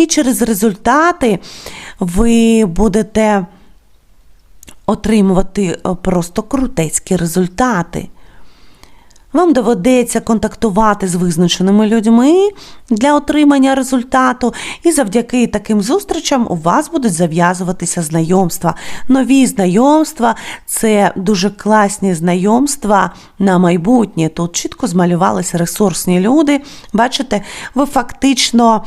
І через результати ви будете отримувати е, просто крутецькі результати. Вам доведеться контактувати з визначеними людьми для отримання результату, і завдяки таким зустрічам у вас будуть зав'язуватися знайомства. Нові знайомства це дуже класні знайомства на майбутнє. Тут чітко змалювалися ресурсні люди. Бачите, ви фактично.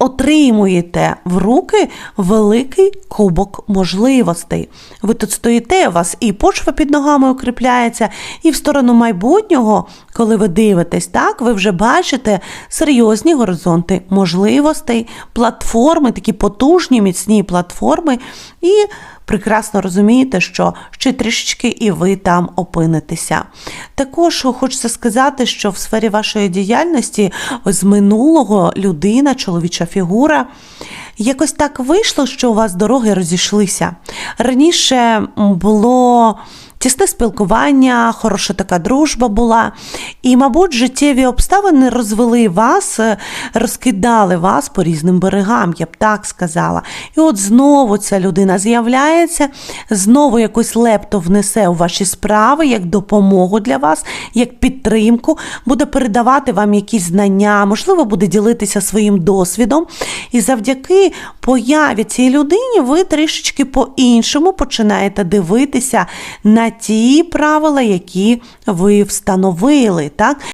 Отримуєте в руки великий кубок можливостей. Ви тут стоїте, у вас і почва під ногами укріпляється, і в сторону майбутнього, коли ви дивитесь, так, ви вже бачите серйозні горизонти можливостей, платформи, такі потужні, міцні платформи, і прекрасно розумієте, що ще трішечки і ви там опинитеся. Також хочеться сказати, що в сфері вашої діяльності з минулого людина, чоловіча фігура. Якось так вийшло, що у вас дороги розійшлися. Раніше було тісне спілкування, хороша така дружба була. І, мабуть, життєві обставини розвели вас, е, розкидали вас по різним берегам, я б так сказала. І от знову ця людина з'являється, знову якусь лепту внесе у ваші справи, як допомогу для вас, як підтримку, буде передавати вам якісь знання, можливо, буде ділитися своїм досвідом. І завдяки появі цієї людині ви трішечки по-іншому починаєте дивитися ті правила, які ви встановили. Так?